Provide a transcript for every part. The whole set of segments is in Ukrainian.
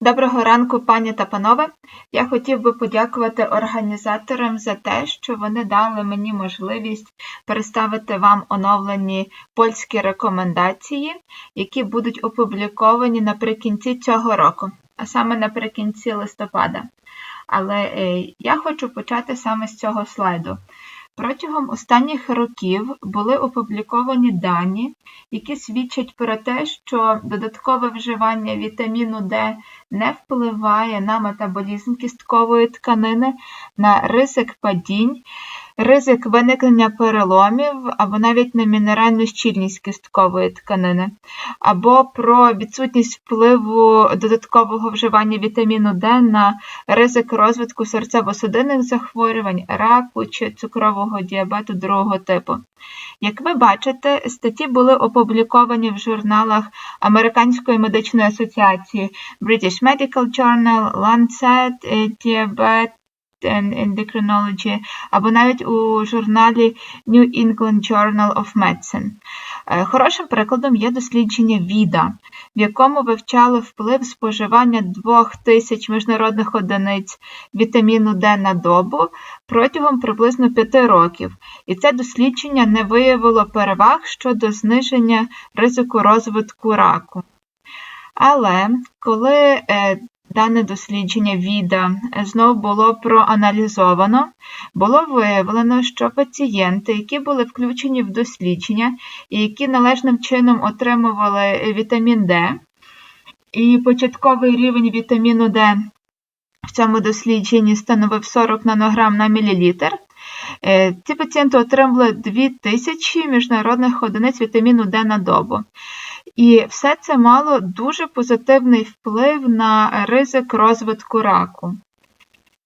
Доброго ранку, пані та панове. Я хотів би подякувати організаторам за те, що вони дали мені можливість представити вам оновлені польські рекомендації, які будуть опубліковані наприкінці цього року, а саме наприкінці листопада. Але е, я хочу почати саме з цього слайду. Протягом останніх років були опубліковані дані, які свідчать про те, що додаткове вживання вітаміну Д не впливає на метаболізм кісткової тканини, на ризик падінь, ризик виникнення переломів або навіть на мінеральну щільність кісткової тканини, або про відсутність впливу додаткового вживання вітаміну Д на ризик розвитку серцево-судинних захворювань, раку чи цукрового діабету другого типу. Як ви бачите, статті були опубліковані в журналах Американської медичної асоціації British Medical Journal, Lancet, Diabetes and Endocrinology, або навіть у журналі New England Journal of Medicine. Е, Хорошим прикладом є дослідження ВІДА, в якому вивчали вплив споживання 2000 міжнародних одиниць вітаміну Д на добу протягом приблизно 5 років. І це дослідження не виявило переваг щодо зниження ризику розвитку раку. Але коли е, дане дослідження ВІДА знову було проаналізовано, було виявлено, що пацієнти, які були включені в дослідження і які належним чином отримували вітамін Д, і початковий рівень вітаміну Д в цьому дослідженні становив 40 нанограм на мілілітр, е, ці пацієнти отримали 2000 міжнародних одиниць вітаміну Д на добу. І все це мало дуже позитивний вплив на ризик розвитку раку.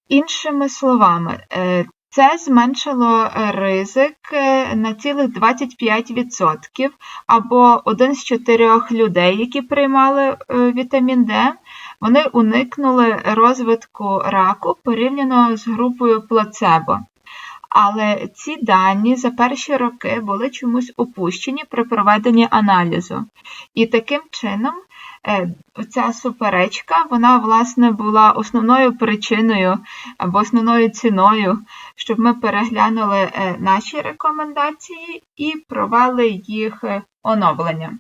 Іншими словами, е, це зменшило ризик е, на цілих 25% або один з чотирьох людей, які приймали е, вітамін Д, вони уникнули розвитку раку порівняно з групою плацебо. Але ці дані за перші роки були чомусь опущені при проведенні аналізу. І таким чином е, ця суперечка вона, власне, була основною причиною або основною ціною, щоб ми переглянули е, наші рекомендації і провели їх е, оновлення.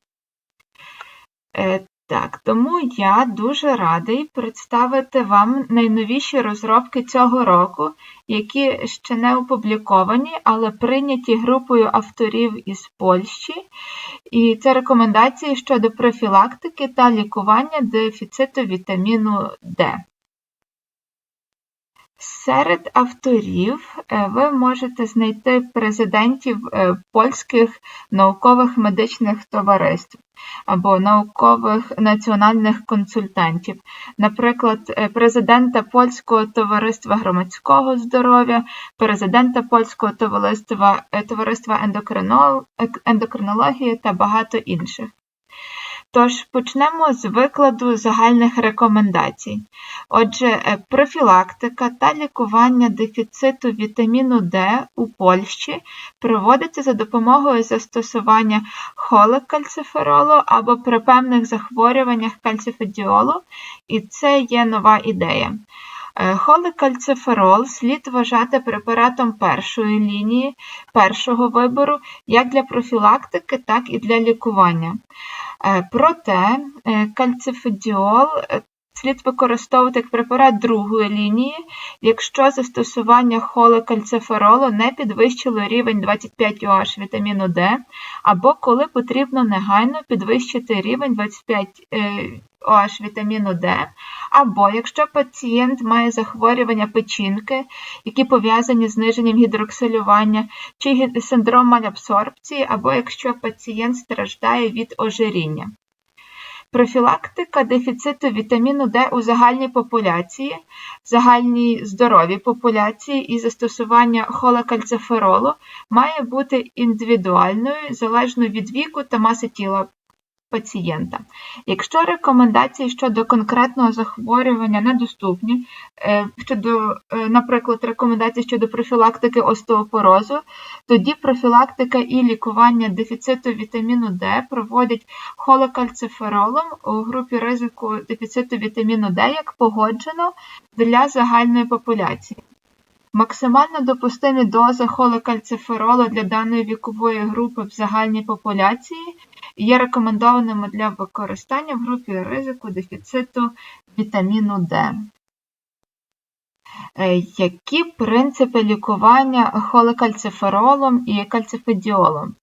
Так, тому я дуже радий представити вам найновіші розробки цього року, які ще не опубліковані, але прийняті групою авторів із Польщі. І це рекомендації щодо профілактики та лікування дефіциту вітаміну Д. Серед авторів ви можете знайти президентів польських наукових медичних товариств або наукових національних консультантів, наприклад, президента Польського товариства громадського здоров'я, президента Польського товариства, товариства ендокринології та багато інших. Тож почнемо з викладу загальних рекомендацій. Отже, профілактика та лікування дефіциту вітаміну Д у Польщі проводиться за допомогою застосування холекальциферолу або при певних захворюваннях кальцифедіолу, і це є нова ідея. Холекальциферол слід вважати препаратом першої лінії, першого вибору, як для профілактики, так і для лікування. Проте кальцифедіол слід використовувати як препарат другої лінії, якщо застосування холекальциферолу не підвищило рівень 25 OH вітаміну Д, або коли потрібно негайно підвищити рівень 25 OH вітаміну Д, або якщо пацієнт має захворювання печінки, які пов'язані з зниженням гідроксилювання, чи синдром малябсорбції, або якщо пацієнт страждає від ожиріння. Профілактика дефіциту вітаміну Д у загальній популяції, загальній здоровій популяції і застосування холекальциферолу має бути індивідуальною залежно від віку та маси тіла пацієнта. Якщо рекомендації щодо конкретного захворювання недоступні, е, щодо, е, наприклад, рекомендації щодо профілактики остеопорозу, тоді профілактика і лікування дефіциту вітаміну Д проводять холокальциферолом у групі ризику дефіциту вітаміну Д як погоджено для загальної популяції. Максимально допустимі дози холокальциферолу для даної вікової групи в загальній популяції є рекомендованими для використання в групі ризику дефіциту вітаміну Д. Е, Які принципи лікування холокальциферолом і кальцифедіолом?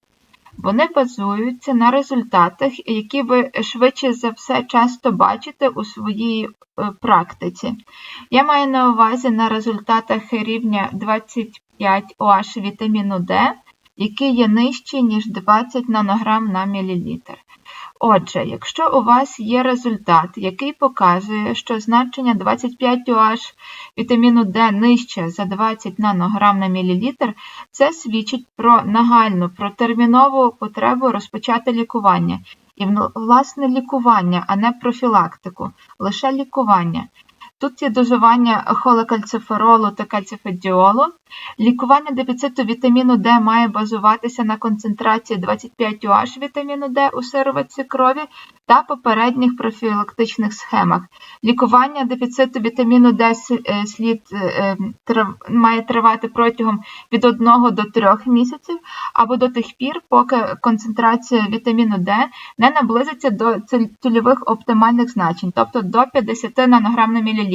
Вони базуються на результатах, які ви швидше за все часто бачите у своїй е, практиці. Я маю на увазі на результатах рівня 25 OH вітаміну D, який є нижчий, ніж 20 нанограм на мілілітр. Отже, якщо у вас є результат, який показує, що значення 25 OH вітаміну D нижче за 20 нанограм на мілілітр, це свідчить про нагальну, про термінову потребу розпочати лікування. І власне лікування, а не профілактику, лише лікування. Тут є дозування холокальциферолу та кальцифедіолу. Лікування дефіциту вітаміну Д має базуватися на концентрації 25 OH вітаміну Д у сироватці крові та попередніх профілактичних схемах. Лікування дефіциту вітаміну Д е, слід е, має тривати протягом від 1 до 3 місяців або до тих пір, поки концентрація вітаміну Д не наблизиться до цільових оптимальних значень, тобто до 50 нанограм на мілілітр.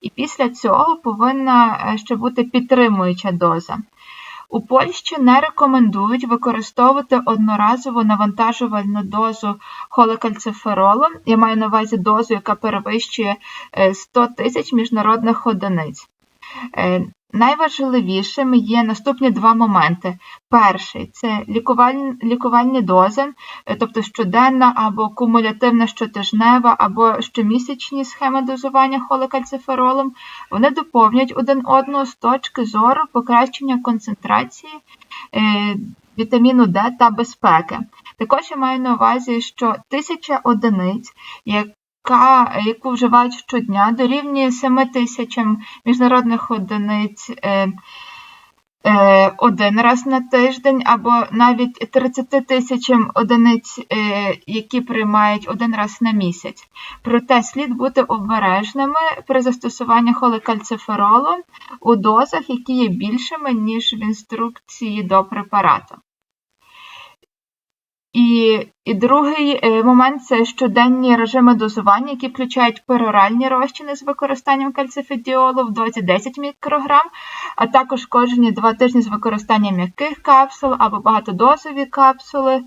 І після цього повинна е, ще бути підтримуюча доза. У Польщі не рекомендують використовувати одноразову навантажувальну дозу холекальциферолу. Я маю на увазі дозу, яка перевищує 100 тисяч міжнародних одиниць. Найважливішими є наступні два моменти. Перший це лікувальні, лікувальні дози, е, тобто щоденна або кумулятивна щотижнева, або щомісячні схеми дозування холокальциферолом. Вони доповнюють один одного з точки зору покращення концентрації е, вітаміну Д та безпеки. Також я маю на увазі, що тисяча одиниць, яка, яку вживають щодня, дорівнює 7 тисячам міжнародних одиниць е, е, один раз на тиждень, або навіть 30 тисячам одиниць, е, які приймають один раз на місяць. Проте слід бути обережними при застосуванні холокальциферолу у дозах, які є більшими, ніж в інструкції до препарату. І і другий е, момент це щоденні режими дозування, які включають пероральні розчини з використанням кальцифедіолу в дозі 10 мікрограм, а також кожні два тижні з використанням м'яких капсул або багатодозові капсули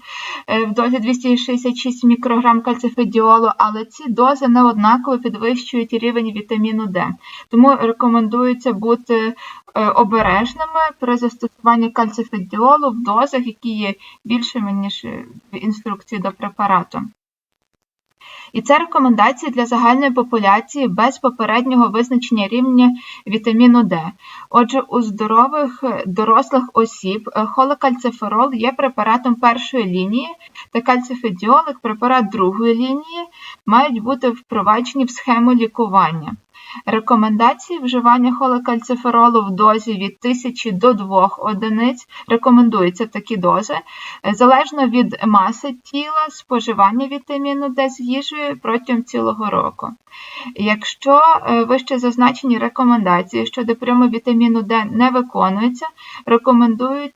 е, в дозі 266 мікрограм кальцифедіолу, але ці дози не однаково підвищують рівень вітаміну Д. Тому рекомендується бути е, обережними при застосуванні кальцифедіолу в дозах, які є більшими, ніж інструкції інструкції до. І це рекомендації для загальної популяції без попереднього визначення рівня вітаміну Д. Отже, у здорових дорослих осіб е, холокальциферол є препаратом першої лінії, та кальцифедіол, як препарат другої лінії, мають бути впроваджені в схему лікування. Рекомендації вживання холокальциферолу в дозі від 1000 до 2 одиниць рекомендуються такі дози, е, залежно від маси тіла, споживання вітаміну Д з їжею протягом цілого року. Якщо е, вище зазначені рекомендації щодо прийому вітаміну Д не виконуються, рекомендують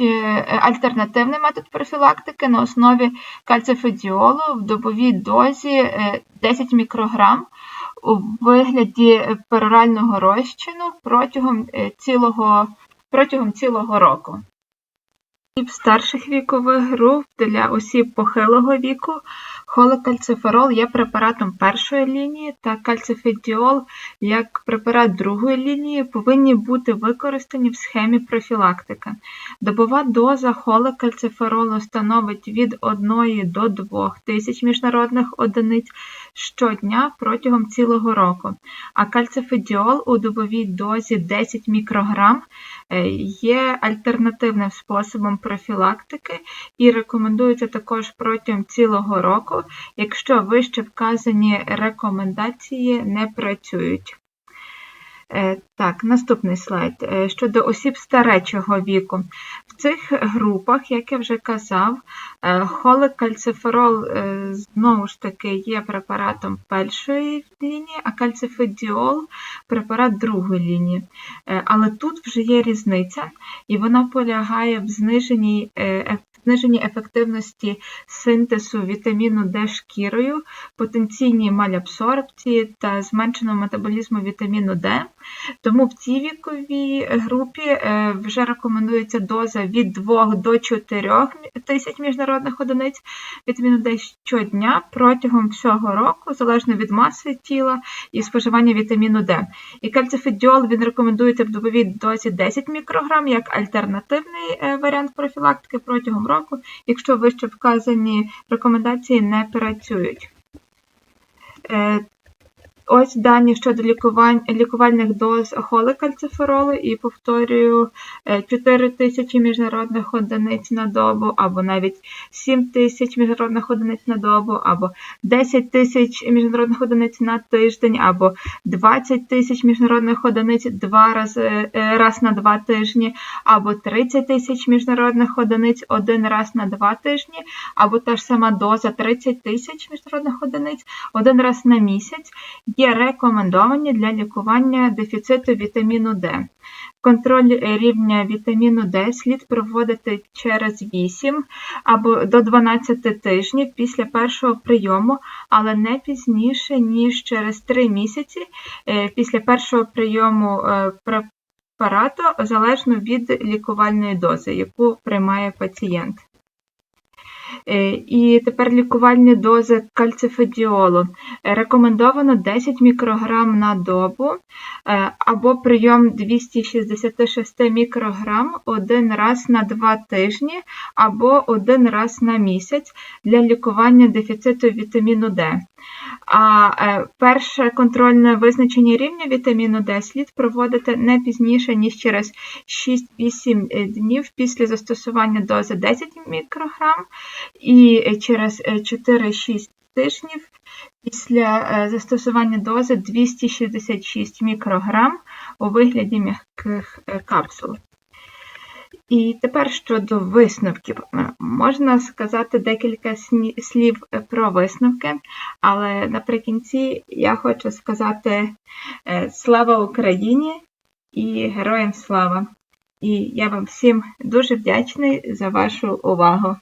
е, альтернативний метод профілактики на основі кальцифедіолу в добовій дозі 10 мікрограм у вигляді перорального розчину протягом е, цілого, протягом цілого року. Старших вікових груп для осіб похилого віку холокальциферол є препаратом першої лінії та кальцифедіол як препарат другої лінії повинні бути використані в схемі профілактики. Добова доза холокальциферолу становить від 1 до 2 тисяч міжнародних одиниць щодня протягом цілого року, а кальцифедіол у добовій дозі 10 мікрограм е, є альтернативним способом профілактики і рекомендується також протягом цілого року, якщо вище вказані рекомендації не працюють. Е, Так, наступний слайд. Е, Щодо осіб старечого віку. В цих групах, як я вже казав, е, холекальциферол знову ж таки є препаратом першої лінії, а кальцифедіол препарат другої лінії. Але тут вже є різниця, і вона полягає в зниженні, зниженні ефективності синтезу вітаміну Д шкірою, потенційній малябсорбції та зменшеному метаболізму вітаміну Д. Тому в цій віковій групі е, вже рекомендується доза від 2 до 4 тисяч міжнародних одиниць вітаміну Д щодня протягом всього року, залежно від маси тіла і споживання вітаміну Д. І кальцифедіол він рекомендується в добовій дозі 10 мікрограм як альтернативний е, варіант профілактики протягом року, якщо вище вказані рекомендації не працюють. Е, Ось дані щодо лікувань, лікувальних доз холекальциферолу і повторюю 4 тисячі міжнародних одиниць на добу, або навіть 7 тисяч міжнародних одиниць на добу, або 10 тисяч міжнародних одиниць на тиждень, або 20 тисяч міжнародних одиниць два рази е, раз на два тижні, або 30 тисяч міжнародних одиниць один раз на два тижні, або та ж сама доза 30 тисяч міжнародних одиниць один раз на місяць є рекомендовані для лікування дефіциту вітаміну Д. Контроль рівня вітаміну Д слід проводити через 8 або до 12 тижнів після першого прийому, але не пізніше, ніж через 3 місяці е, після першого прийому е, препарату, залежно від лікувальної дози, яку приймає пацієнт. Е, І тепер лікувальні дози кальцифедіолу. Е, Рекомендовано 10 мікрограм на добу е, або прийом 266 мікрограм один раз на 2 тижні або один раз на місяць для лікування дефіциту вітаміну Д. А перше контрольне визначення рівня вітаміну Д слід проводити не пізніше, ніж через 6-8 днів після застосування дози 10 мікрограм і е, через е, 4-6 тижнів після е, застосування дози 266 мікрограм у вигляді м'яких е, капсул. І тепер щодо висновків. Е, Можна сказати декілька слів е, про висновки, але наприкінці я хочу сказати е, слава Україні і героям слава! І я вам всім дуже вдячний за вашу увагу.